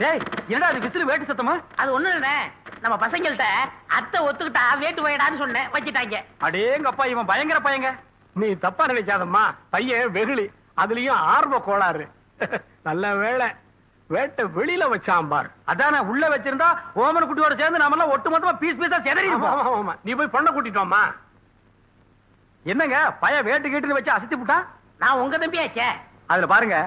டேய் என்னடா அது விசிறு வேட்டு சத்தமா? அது ஒண்ணு இல்ல நம்ம பசங்கள்ட்ட அத்தை ஒத்துக்கிட்டா வேட்டு வைடான்னு சொன்னேன் வச்சிட்டாங்க. அடேங்கப்பா இவன் பயங்கர பையங்க. நீ தப்பா நினைக்காதம்மா. பையன் வெகுளி. அதுலயும் ஆர்வ கோளாறு. நல்ல வேளை வேட்டை வெளியில வச்சான் பார். அதானே உள்ள வச்சிருந்தா ஓமன குட்டியோட சேர்ந்து நாம எல்லாம் ஒட்டு மொத்தமா பீஸ் பீஸா செதறி. நீ போய் பொண்ணை கூட்டிட்டோமா என்னங்க பைய வேட்டு கேட்டுன்னு வச்சு அசத்தி விட்டான் நான் உங்க தம்பியாச்சே. அதுல பாருங்க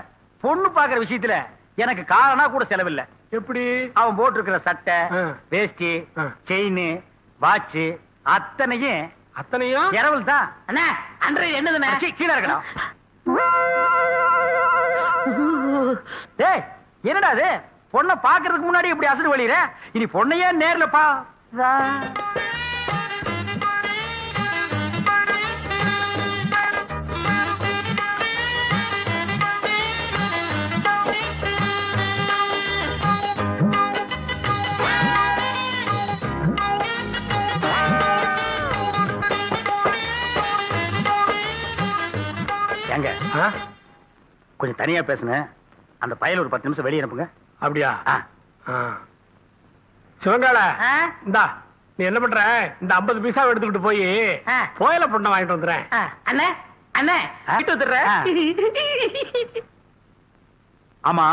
பொண்ணு பாக்குற விஷயத்துல எனக்கு காரணா கூட செலவில்லை. எப்படி? அவன் போட்டிருக்கிற சட்டை. வேஷ்டி. செயின் வாட்ச் அத்தனையும் அத்தனையும்? இரவல் தான். அண்ணா அன்றைய என்னதுண்ணே? கீழே இருக்கணும் டேய் என்னடா அது? பொண்ணை பாக்குறதுக்கு முன்னாடி இப்படி அசடு வழியிற? இனி பொண்ணையே நேர்ல பா. கொஞ்சம் தனியா பேசுனேன் அந்த பயல ஒரு பத்து நிமிஷம் வெளியே அனுப்புங்க. அப்படியா. சிவங்கால? இந்தா நீ என்ன பண்ற? இந்த 50 பைசா எடுத்துக்கிட்டு போய் ஆ. கோயில பொண்ணை வாங்கிட்டு வந்துடுறேன். அண்ணே அண்ணே. வந்துடுறேன். ஆமா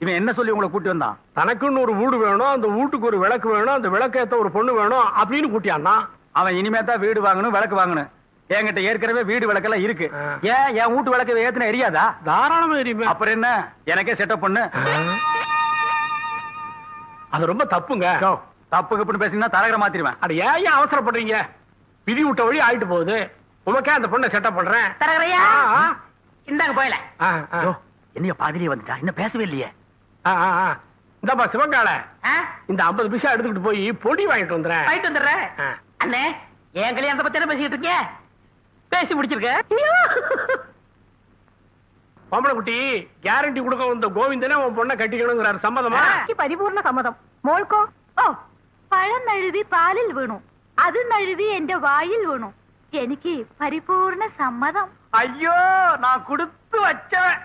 இவன் என்ன சொல்லி உங்களை கூட்டி வந்தான்? தனக்குன்னு ஒரு வீடு வேணும் அந்த வீட்டுக்கு ஒரு விளக்கு வேணும் அந்த விளக்கேத்த ஒரு பொண்ணு வேணும் அப்படின்னு கூட்டியான்னா அவன் இனிமே தான் வீடு வாங்கணும் விளக்கு வாங்கணும். என்கிட்ட ஏற்கனவே வீடு விளக்கெல்லாம் இருக்கு. ஏன் என் வீட்டு விளக்கு ஏத்துன எரியாதா? தாராளமா எரியுமே. அப்புறம் என்ன? எனக்கே செட்டப் பண்ணு. அது ரொம்ப தப்புங்க. தப்பு கப்புன்னு பேசினா தரகர மாத்திருவேன். அட ஏன் ஏன் அவசரப்படுறீங்க? விதி விட்ட வழி ஆயிட்டு போகுது. உமக்கே அந்த பொண்ணை செட்டப் பண்றேன். தரகரையா. இந்தாங்க போயல. என்னைய பாதிரியே வந்துட்டா? இன்னும் பேசவே இல்லையே. இந்தாப்பா சிவங்கால ஆ? இந்த 50 பைசா எடுத்துக்கிட்டு போய் பொடி வாங்கிட்டு வந்துடுறேன். போயிட்டு வந்துடுறேன். அண்ணே என் கல்யாணத்தை பத்தி என்ன பேசிட்டு இருக்கீங்க? பேசி முடிச்சிருக்க? பொம்பளை கேரண்டி கொடுக்க வந்த கோவிந்தனே உன் பொண்ணை கட்டிக்கணுங்கிறார். சம்மதமா? பரிபூர்ண சம்மதம். മോൾക്കോ ഓ പഴം നഴുവി പാലിൽ വീണു അത് നഴുവി എന്റെ വായിൽ വീണു എനിക്ക് പരിപൂർണ സമ്മതം. ஐயோ நான் கொடுத்து வச்சவன்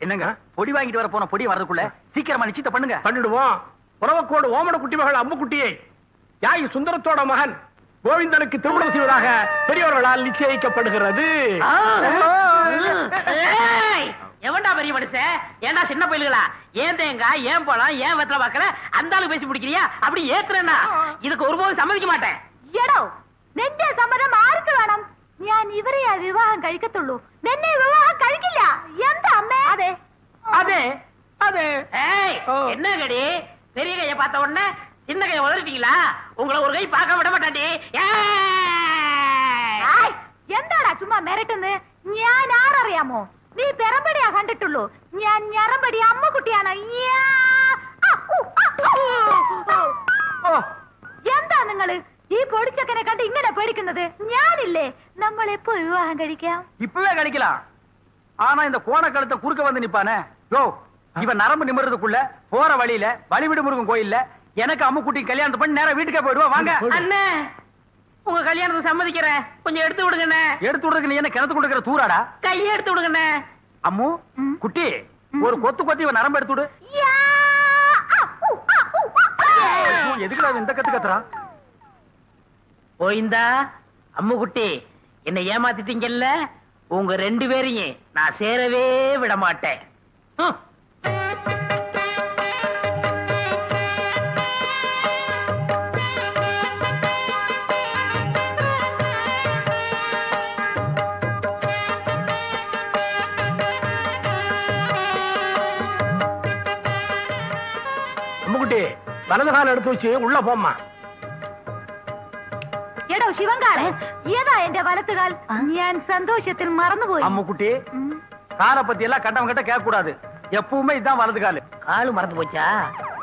என்னங்க? பொடி வாங்கிட்டு வர போன பொடி வரதுக்குள்ள சீக்கிரமா நிச்சயத்தை பண்ணுங்க. பண்ணிடுவோம். உறவக்கோடு ஓமன குட்டி மகள் அம்முக்குட்டியை. யாய் சுந்தரத்தோட மகன். கோவிந்தனுக்கு திருமணம் செய்வதாக பெரியவர்களால் நிச்சயிக்கப்படுகிறது. எவன்டா பெரிய மனுஷ? ஏன்டா சின்ன பயில்களா? ஏன் தேங்கா ஏன் போலாம் ஏன் வெத்தலை பாக்கல? அந்த ஆளு பேசி பிடிக்கிறியா அப்படி ஏத்துறேன்னா இதுக்கு ஒருபோது சம்மதிக்க மாட்டேன். ஏடோ சம்மதம் ஆருக்கு வேணும். വേണം ഞാൻ விவாகம் വിവാഹം കഴിക്കത്തുള്ളൂ விவாகம் വിവാഹം எந்த എന്താ அதே അതെ അതെ അതെ എന്നാ കടി പെരിയ കയ്യ പാത്ത ഉടനെ பார்த்த உடனே சின்ன கைய உதறிட்டீங்களா உங்களை ஒரு கை பார்க்க விட மாட்டாண்டி ஏய். ആയ്, എന്താടാ ചുമ്മാ മിരട്ടുന്നത് ഞാൻ ആരറിയാമോ നീ പെറമ്പടിയാ കണ്ടിട്ടുള്ളൂ ഞാൻ ഞറമ്പടി അമ്മക്കുട്ടിയാണ് യ്യാ. ആ, ഉ, ആ, ഉ. ஓ എന്താ നിങ്ങള് ഈ പൊടിച്ചക്കനെ കണ്ട് ഇങ്ങനെ പേടിക്കുന്നത് ഞാനില്ലേ നമ്മൾ എപ്പോ വിവാഹം കഴിക്കാം இப்பவே கழிக்கலாம் ஆனா இந்த கோண கழுத்தை குறுக்க வந்து நிப்பானே யோ இவன் நரம்பு நிமிர்றதுக்குள்ள போற வழியில வழிவிடு முருகன் கோயில்ல எனக்கு அம்மு குட்டி கல்யாணத்தை பண்ணி நேரம் வீட்டுக்கே போயிடுவா வாங்க. அண்ணே உங்க கல்யாணத்தை சம்மதிக்கிறேன். கொஞ்சம் எடுத்து விடுங்கண்ணே. எடுத்து விடுறதுக்கு என்ன கிணத்து கொடுக்கிற தூராடா? கையை எடுத்து விடுங்கண்ணே. அம்மு குட்டி ஒரு கொத்து கொத்தி இவன் நரம்பு எடுத்து விடு. எதுக்குடா இந்த கத்து கத்துறா போயிந்தா அம்மு குட்டி என்ன ஏமாத்திட்டீங்கல்ல? உங்க ரெண்டு பேரையும் நான் சேரவே விட மாட்டேன் வலது காலம் எடுத்து வச்சு உள்ள போம்மா എടോ ശിവങ്കാരൻ ഏതാ എന്റെ വലത്തുകാൽ ഞാൻ സന്തോഷത്തിൽ മറന്നുപോയി அம்முக்குட்டி ഉം. காலை பத்தி எல்லாம் கண்டவங்க கிட்ட கேட்க கூடாது எப்பவுமே இதான் வலது காலு காலு மறந்து போச்சா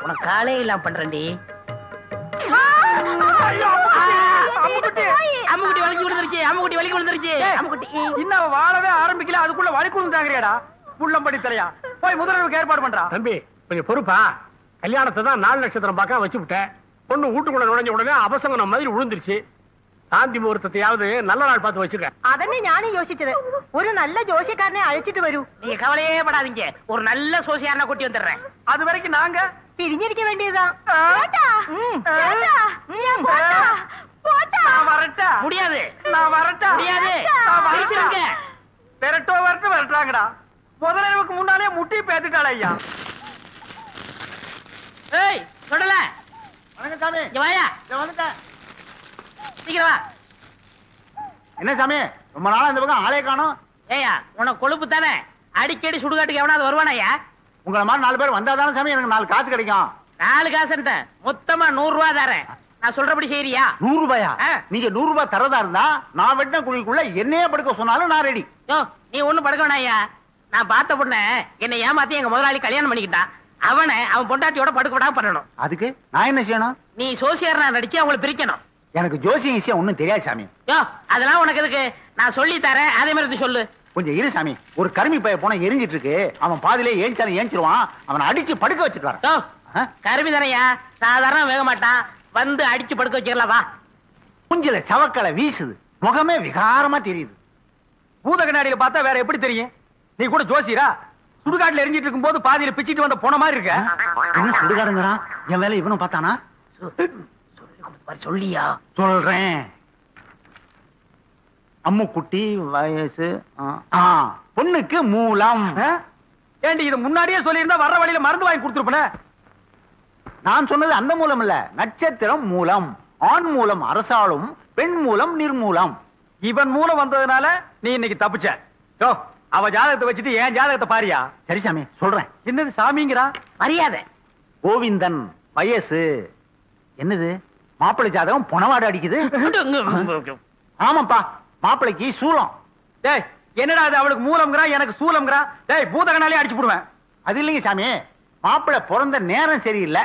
உனக்கு காலே இல்லாம பண்றேன்டி ആ, ആ, அம்முக்குட்டி அம்முக்குட்டி வலிக்கு விழுந்துருச்சு அம்முக்குட்டி வலிக்கு விழுந்துருச்சு அம்முக்குட்டி இன்னும் அவன் வாழவே ஆரம்பிக்கல அதுக்குள்ள வழி கொடுத்தாங்கறியாடா புள்ளம்படி தலையா போய் முதல்வருக்கு ஏற்பாடு பண்றா தம்பி கொஞ்சம் பொறுப்பா கல்யாணத்தை தான் நாலு நட்சத்திரம் பார்க்க வச்சு விட்டேன். பொண்ணு வீட்டுக்குள்ள நுழைஞ்ச உடனே அபசங்கன மாதிரி விழுந்துருச்சு சாந்தி முகூர்த்தத்தையாவது நல்ல நாள் பார்த்து வச்சுக்க அதனே ஞானம் யோசிச்சது? ஒரு நல்ல ஜோசியக்காரனே அழைச்சிட்டு வரும் நீ கவலையே படாதீங்க. ஒரு நல்ல சோசியாரனை கொட்டி வந்துடுறேன். அது வரைக்கும் நாங்க? பிரிஞ்சிருக்க வேண்டியதுதான். முடியாது. நான் வரட்டா. முடியாது. வரட்டும் வரட்டாங்கடா முதலமைக்கு முன்னாலே முட்டி பேத்துட்டாள் ஐயா. ஏய் சொல்லல வணக்கம் சாமி. இங்க வாயா. இதோ வந்துட்டேன். சீக்கிரம் வா. என்ன சாமி ரொம்ப நாளா இந்த பக்கம் ஆளே காணோம். ஏயா உனக்கு கொழுப்பு தானே? அடிக்கடி சுடுகாட்டுக்கு எவனாவது வருவானாயா உங்களை மாதிரி நாலு பேர் வந்தா தானே சாமி எனக்கு நாலு காசு கிடைக்கும். நாலு காசு மொத்தமா நூறு ரூபா தரேன். நான் சொல்றபடி செய்யறியா நூறு ரூபாயா. நீங்க நூறு ரூபாய் தரதா இருந்தா நான் வெட்டின குழிக்குள்ள என்னையே படுக்க சொன்னாலும் நான் ரெடி நீ ஒண்ணும் படுக்க வேணாயா நான் பார்த்த பொண்ண என்னை ஏமாத்தி எங்க முதலாளி கல்யாணம் பண்ணிக்கிட்டான். அவனை அவன் பொண்டாட்டியோட படுக்க விடாம பண்ணணும். அதுக்கு நான் என்ன செய்யணும்? நீ சோசியர் நடிச்சு அவங்களை பிரிக்கணும். எனக்கு ஜோசியம் விஷயம் ஒண்ணும் தெரியாது சாமி. யோ அதெல்லாம் உனக்கு எதுக்கு? நான் சொல்லி தரேன் அதே மாதிரி சொல்லு. கொஞ்சம் இரு சாமி. ஒரு கருமி பைய போன எரிஞ்சிட்டு இருக்கு. அவன் பாதியிலே ஏஞ்சாலும் ஏஞ்சிருவான். அவனை அடிச்சு படுக்க வச்சுட்டு வரேன்? கருமி தானையா? சாதாரண வேக மாட்டான். வந்து அடிச்சு படுக்க வச்சிடலாம் வா. மூஞ்சில சவக்கலை வீசுது. முகமே விகாரமா தெரியுது. பூத கண்ணாடியில பார்த்தா வேற எப்படி தெரியும்? நீ கூட ஜோசியரா? சுடுகாட்டுல எரிஞ்சிட்டு இருக்கும்போது பாதியில பிச்சிட்டு வந்த போன மாதிரி இருக்க. என்ன சுடுகாடுங்கிறான் என் வேலை இவனும் பார்த்தானா? சொல்லியா? சொல்றேன். அம்முக்குட்டி வயசு ஆ, ஆ, பொண்ணுக்கு மூலம்? ஏண்டி இது முன்னாடியே சொல்லியிருந்தா வர்ற வழியில மருந்து வாங்கி கொடுத்துருப்பேன் நான் சொன்னது அந்த மூலம் இல்ல நட்சத்திரம் மூலம். ஆண் மூலம் அரசாளும் பெண் மூலம் நிர்மூலம். இவன் மூலம் வந்ததுனால நீ இன்னைக்கு தப்பிச்ச. அவ ஜாதகத்தை வச்சுட்டு என் ஜாதகத்தை பாரியா? சரி சாமி சொல்றேன். என்னது சாமிங்கிறா? அறியாத கோவிந்தன் வயசு. என்னது? மாப்பிள்ளை ஜாதகம் பொணவாடு அடிக்குது? ஆமாப்பா மாப்பிள்ளைக்கு சூளம் டேய் என்னடா அது அவளுக்கு மூலம்ங்கிறா? எனக்கு சூலம்ங்கிறா? டேய் பூதகனாலே அடிச்சு போடுவேன். அது இல்லைங்க சாமி மாப்பிள்ளை பிறந்த நேரம் சரியில்லை.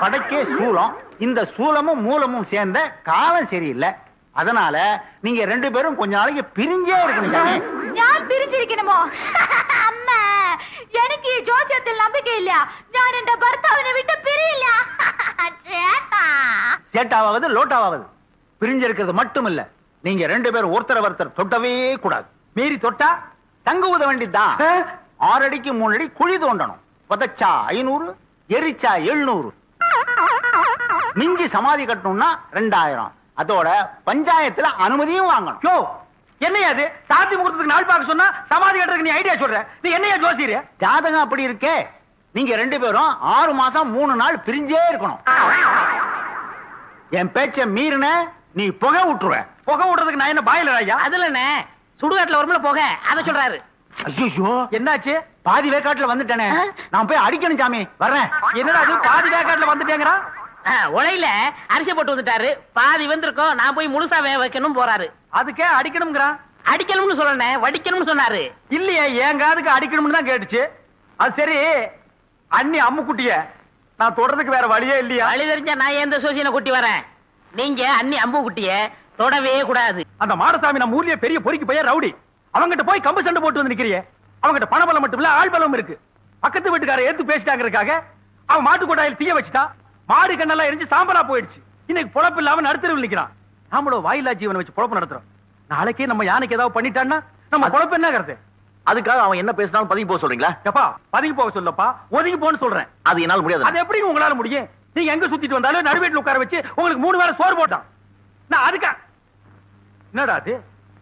படைக்கே சூளம் இந்த சூலமும் மூலமும் சேர்ந்த காலம் சரியில்லை. அதனால நீங்க ரெண்டு பேரும் கொஞ்ச நாளைக்கு பிரிஞ்சே இருக்கணும் சாமி. மீறி தொட்டா தங்க உத வேண்டிதான் மூணு அடி குழி தோண்டணும். புதைச்சா ஐநூறு எரிச்சா எழுநூறு. மிஞ்சி சமாதி கட்டணும்னா ரெண்டாயிரம். அதோட பஞ்சாயத்துல அனுமதியும் வாங்கணும். என்னையா அது சாந்தி முகூர்த்தத்துக்கு நாள் பார்க்க சொன்னா சமாதி கட்டுறதுக்கு நீ ஐடியா சொல்ற. நீ என்னையா ஜோசியர்? ஜாதகம் அப்படி இருக்கே. நீங்க ரெண்டு பேரும் ஆறு மாசம் மூணு நாள் பிரிஞ்சே இருக்கணும். என் பேச்ச மீறின நீ புகை விட்டுருவ புகை விடுறதுக்கு நான் என்ன பாயில ஐயா அதுல என்ன? சுடுகாட்டுல வரும்ல போக. அத சொல்றாரு. ஐயோ என்னாச்சு? பாதி வேக்காட்டுல வந்துட்டேனே. நான் போய் அடிக்கணும் சாமி. வர்றேன். என்னடா அது பாதி வேக்காட்டுல வந்துட்டேங்கிறா ஆ, உலையில அரிசி போட்டு வந்துட்டாரு. பாதி வந்திருக்கோம். நான் போய் முழுசா வேக வைக்கணும் போறாரு. அதுக்கே அடிக்கணுங்கிறான் அடிக்கணும்னு சொல்லணேன் வடிக்கணும்னு சொன்னாரு. இல்லையே என் காதுக்கு அடிக்கணும்னு தான் கேட்டுச்சு. அது சரி அண்ணி அம்முக்குட்டிய நான் தொடறதுக்கு வேற வழியே இல்லையா? வழி தெரிஞ்சா நான் எந்த சோசியனை கூட்டி வரேன்? நீங்க அண்ணி அம்பு குட்டிய தொடவே கூடாது. அந்த மாடசாமி நம்ம ஊர்லயே பெரிய பொறுக்கி பையன் ரவுடி. அவங்கிட்ட போய் கம்பு சண்டை போட்டு வந்து நிக்கிறியே. அவங்கிட்ட பணபலம் மட்டும் இல்ல ஆள் பலம் இருக்கு. பக்கத்து வீட்டுக்கார எடுத்து பேசிட்டாங்கிறதுக்காக அவன் மாட்டு கொட்டாயில் தீய வச்சுட்டான். மாடு கண்ணெல்லாம் எரிஞ்சு சாம்பலா போயிடுச்சு. இன்னைக்கு பொழப்பு இல்லாம நடுத்தரவில் நிக்கிறான். நாமளும் வாயிலா ஜீவனை வச்சு பொழப்பு நடத்துறோம். நாளைக்கே நம்ம யானைக்கு ஏதாவது பண்ணிட்டான்னா நம்ம பொழப்பு என்னங்கிறது அதுக்காக அவன் என்ன பேசினாலும் பதுங்கி போக சொல்றீங்களா? எப்பா பதுங்கி போக சொல்லப்பா. ஒதுங்கி போன்னு சொல்றேன். அது என்னால முடியாது. அது எப்படி உங்களால முடியும்? நீங்க எங்க சுத்திட்டு வந்தாலும் நடுவேட்டில் உட்கார வச்சு உங்களுக்கு மூணு வேளை சோறு போட்டான். நான் அதுக்கா என்னடா அது?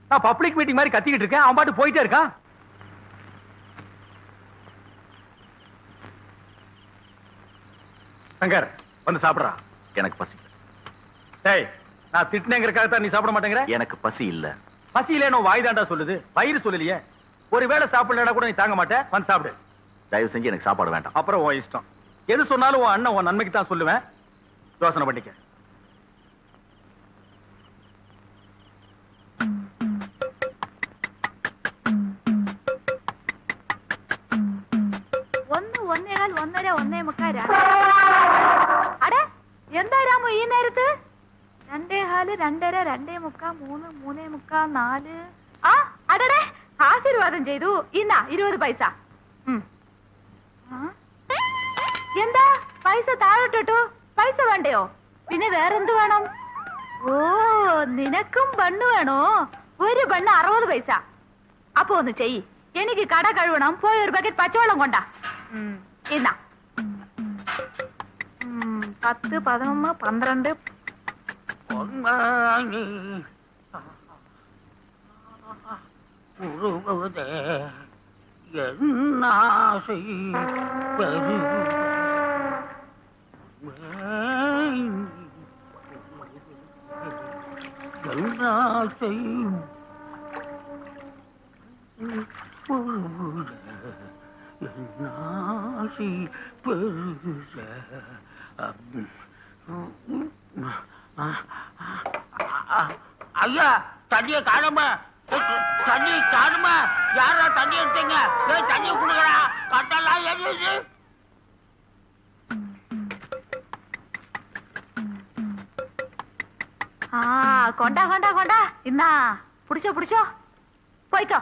நான் பப்ளிக் மீட்டிங் மாதிரி கத்திக்கிட்டு இருக்கேன். அவன் பாட்டு போயிட்டே இருக்கான். சங்கர் வந்து சாப்பிடுறா. எனக்கு பசி. டேய் நான் திட்டினேங்கிறக்காக தான் நீ சாப்பிட மாட்டேங்கிற? எனக்கு பசி இல்ல. பசியிலே வாய் தாண்டா சொல்லுது. வயிறு சொல்லலையே. ஒருவேளை சாப்பிடலனா கூட நீ தாங்க மாட்டே. வந்து சாப்பிடு. தயவு செஞ்சு எனக்கு சாப்பாடு வேண்டாம். அப்புறம் உன் இஷ்டம். எது சொன்னாலும் உன் அண்ணன் உன் நன்மைக்கு தான் சொல்லுவேன். யோசனை பண்ணிக்க. ഹാൽ രണ്ടര രണ്ടേ മുക്കാ മൂന്ന് മൂന്നേ മുക്കാ നാല്. ആ അടടെ ആശീർവാദം ചെയ്തു. ഇന്നാ ഇരുപത് പൈസ? എന്താ? പൈസ താഴോട്ടിട്ടു. പൈസ വേണ്ടയോ? പിന്നെ വേറെന്ത് വേണം? ഓ നിനക്കും ബണ്ണ് വേണോ? ഒരു ബണ്ണ് അറുപത് പൈസ. അപ്പൊ ഒന്ന് ചെയ് എനിക്ക് കട കഴുകണം. പോയി ഒരു പാക്കറ്റ് പച്ചവെള്ളം കൊണ്ടാ. ഇന്നാ. പത്ത് പതിനൊന്ന് പന്ത്രണ്ട് பொன்மணி உருவதே என்னாசை பெரு என்னாசை பெருச பெருக. ஐயா தண்ணிய காணுமா? தண்ணி காணுமா? யாரா தண்ணி எடுத்தீங்க? ஏன் தண்ணி கொடுக்குறா கட்டெல்லாம் எரியுது. கொண்டா கொண்டா கொண்டா. என்ன புடிச்சோ புடிச்சோ. போய்க்கோ.